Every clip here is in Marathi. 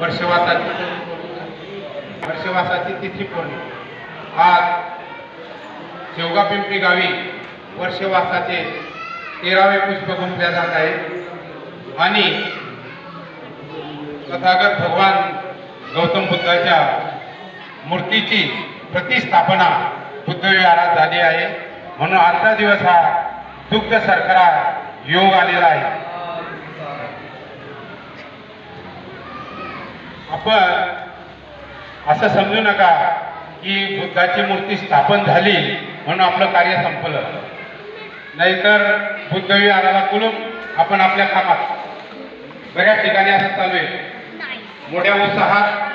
वर्षवासाची. वर्षवासाची तिथी पौर्णिमा आज शेवगा पिंपरी गावी वर्षवासाचे तेरावे पुष्प गुंफल्या जात आहे आणि तथागत भगवान गौतम बुद्धाच्या मूर्तीची प्रतिस्थापना बुद्धविहारात झाली आहे. म्हणून आजचा दिवस हा दुग्ध सरकारा योग आलेला आहे. आपण असं समजू नका की बुद्धाची मूर्ती स्थापन झाली म्हणून आपलं कार्य संपलं. नाहीतर बुद्धविहाराला कुलूप आपण आपल्या कामात. बऱ्याच ठिकाणी असं चालू आहे. मोठ्या उत्साहात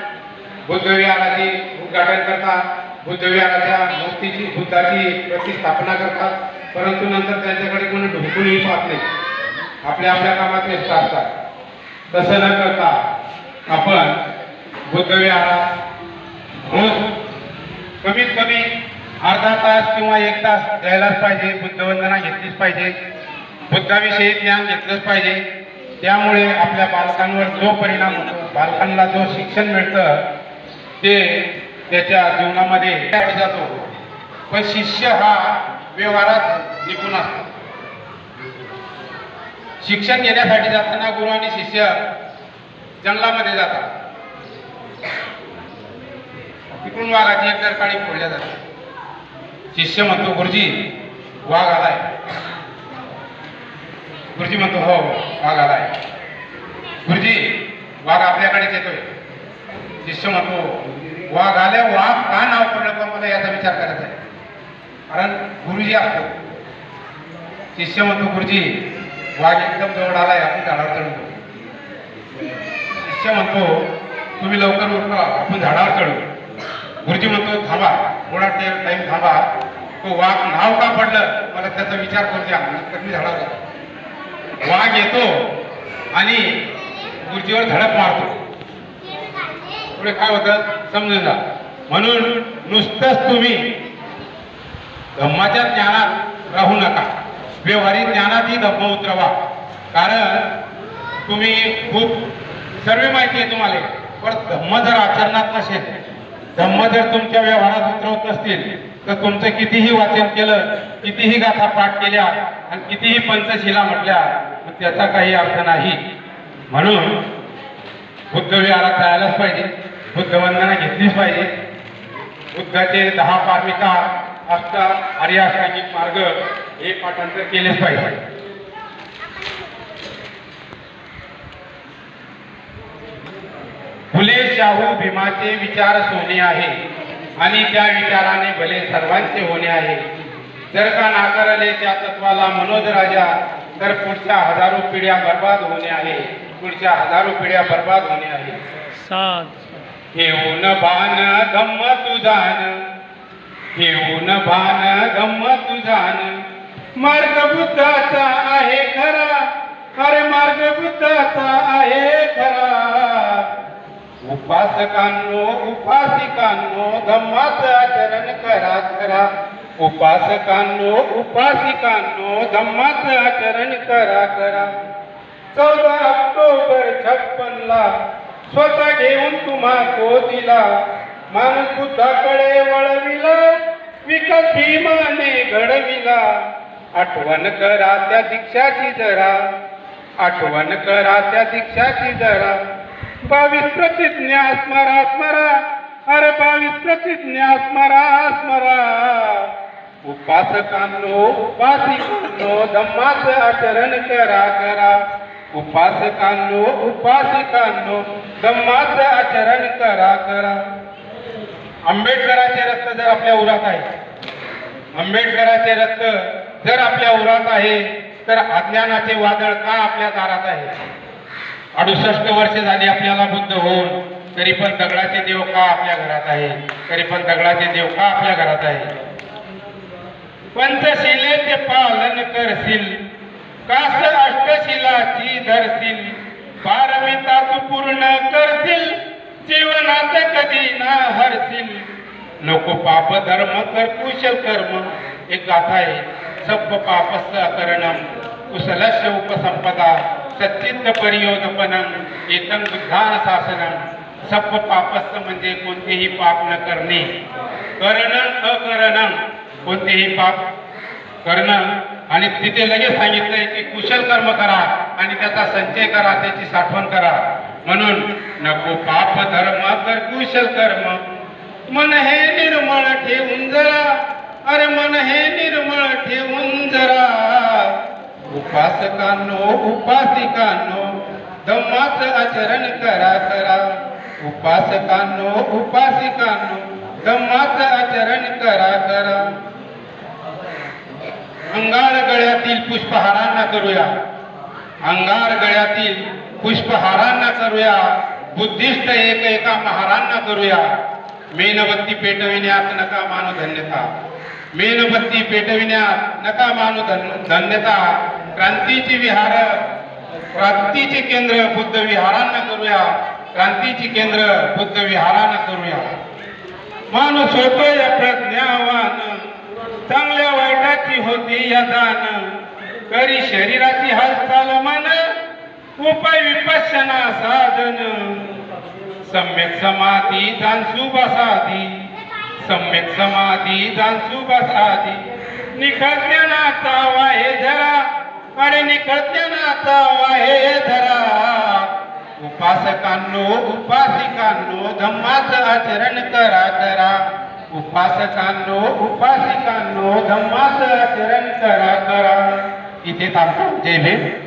बुद्धविहाराचे उद्घाटन करतात बुद्धविहाराच्या मूर्तीची बुद्धाची प्रतिस्थापना करतात परंतु नंतर त्यांच्याकडे कोणी ढोकूनही पाहत नाही. आपल्या आपल्या कामात व्यस्त असतात. तसं न करता आपण बुद्धविहारात रोज कमीत कमी अर्धा तास किंवा एक तास द्यायलाच पाहिजे बुद्धवंदना घेतलीच पाहिजे बुद्धाविषयी ज्ञान घेतलंच पाहिजे. त्यामुळे आपल्या बालकांवर जो परिणाम होतो बालकांना जो शिक्षण मिळतं ते त्याच्या जीवनामध्ये जातो. पण शिष्य हा व्यवहारात निपुण असतो. शिक्षण घेण्यासाठी जाताना गुरु आणि शिष्य जंगलामध्ये जातात. तिकडून वाघाची एक काळी फोडल्या जाते. शिष्य म्हणतो गुरुजी वाघ आलाय. गुरुजी म्हणतो हो, हो वाघ आलाय. गुरुजी वाघ आपल्याकडेच येतोय. शिष्य म्हणतो वाघ आल्या वाघ का नाव पडलं का मला याचा विचार करायचा आहे कारण गुरुजी असतो. शिष्य म्हणतो गुरुजी वाघ एकदम जवळ आलाय आपण झाडावर चढतो शिष्य म्हणतो तुम्ही लवकर उठा आपण झाडावर चढू. गुरुजी म्हणतो थांबा थोडा टाइम थांबा. तो वाघ नाव का पडलं? मला त्याचा विचार करू द्या म्हणजे नंतर मी झाडावर वाघ येतो आणि गुरुजीवर धडक मारतो. पुढे काय होतं? समजून जा. म्हणून नुसतंच तुम्ही धम्माच्या ज्ञानात राहू नका. व्यवहारिक ज्ञानातही धम्म उतरवा. कारण तुम्ही खूप सर्व माहिती आहे तुम्हाला. पण धम्म जर आचरणात नसेल धम्म जर तुमच्या व्यवहारात उतरवत नसतील तर तुमचं कितीही वाचन केलं कितीही गाथा पाठ केल्या आणि कितीही पंचशिला म्हटल्या त्याचा काही अर्थ नाही. म्हणून बुद्ध विहारात जायलाच पाहिजे. बुद्ध वंदना घेतलीच पाहिजे. बुद्धाचे दहा पार्मिका अष्ट आर्य अष्टांगिक मार्ग हे पाठांतर केलेच पाहिजे. शाहू भीमाचे विचार सोने आहे. आणि त्या विचाराने भले सर्वांचे होणे आहे. जर का नाकारले त्या तत्वाला मनोज राजा तर पुढच्या हजारो पिढ्या बर्बाद होणे आहे. पुढच्या हजारो पिढ्या बर्बाद होणे आहे. सात घेऊन भान गम्म तुझान घेऊन भान गम्म तुझान मार्ग बुद्धाचा आहे खरा. अरे मार्ग बुद्धाचा आहे खरा. उपासकांनो उपासिकांनो धम्माचं आचरण करा करा. उपासकांनो उपासिकांनो धम्माचं आचरण करा करा. चौदा ऑक्टोबर छप्पनला स्वतः घेऊन तुम्हा तो दिला माणूस बुद्धाकडे वळविला विकत भीमाने घडविला. आठवण करा त्या दीक्षाची जरा आठवण करा त्या दीक्षाची जरा. बावीस प्रतिज्ञा स्मरा स्मरा अरे बावीस प्रतिज्ञा स्मरा स्मरा उपासकांनो उपासिकांनो धम्माचं आचरण करा करा. उपासकांनो उपासिकांनो धम्माचं आचरण करा करा. आंबेडकराचे रक्त जर आपल्या उरात आहे आंबेडकराचे रक्त जर आपल्या उरात आहे तर अज्ञानाचे वादळ का आपल्या दारात आहे? अडुसष्ट वर्ष झाली आपल्याला बुद्ध होऊन तरी पण दगडाचे देव का आपल्या घरात आहे? तरी पण दगडाचे देव का आपल्या घरात आहे? पंचशिलेचे पालन करशील कास अष्टशिलाची धरशील पारमिता तू पूर्ण करशील जीवनात कधी ना हरशील. नको पाप धर्म कर कुशल कर्म. एक गाथा आहे सप्प पापस्य करणम कुशलस्य उपसंपदा. सच्चित्त परियोदपनं एतं बुद्धान शासनं सप्प पापस्थ म्हणजे कोणतेही पाप न करणे. करणं अकरणं कोणतेही पाप करणं. आणि तिथे लगेच सांगितलंय की कुशल कर्म करा आणि त्याचा संचय करा त्याची साठवण करा. म्हणून नको पाप धर्म कर कुशल कर्म. मन हे निर्मळ ठेवून जरा. अरे मन हे निर्मळ ठेवून जरा. उपासकांनो उपासिकांनो धम्माचं आचरण करा करा. उपासकांनो उपासिकांनो धम्माचं आचरण करा करा. अंगार गळ्यातील पुष्पहारांना करूया. अंगार गळ्यातील पुष्पहारांना करूया. बुद्धिस्ट एक एका महारांना करूया. मेणबत्ती पेटविण्यात नका मानधन्यता. धन्यता मेणबत्ती पेटविण्यात नका मानू धन- धन्यता. क्रांतीची विहार क्रांतीचे केंद्र बुद्ध विहारांना करूया. क्रांतीची केंद्र बुद्ध विहारांना करूया. माणूस होतोय प्रज्ञावान. चांगल्या वाईटाची होती या दान. करी शरीराची हालचाल मन. उपाय विपश्यना साधन. सम्यक समाधी जाणसू बसाधी सम्यक समाधी जाणसू बसाधी निखळत्यानाचा वाहे धरा अरे निखळत्यानाचा वाहे धरा। उपासकांनो उपासिकांनो धम्माचं आचरण करा करा। उपासकांनो उपासिकांनो धम्माचं आचरण करा करा। इथे थांबतो. जय भीम.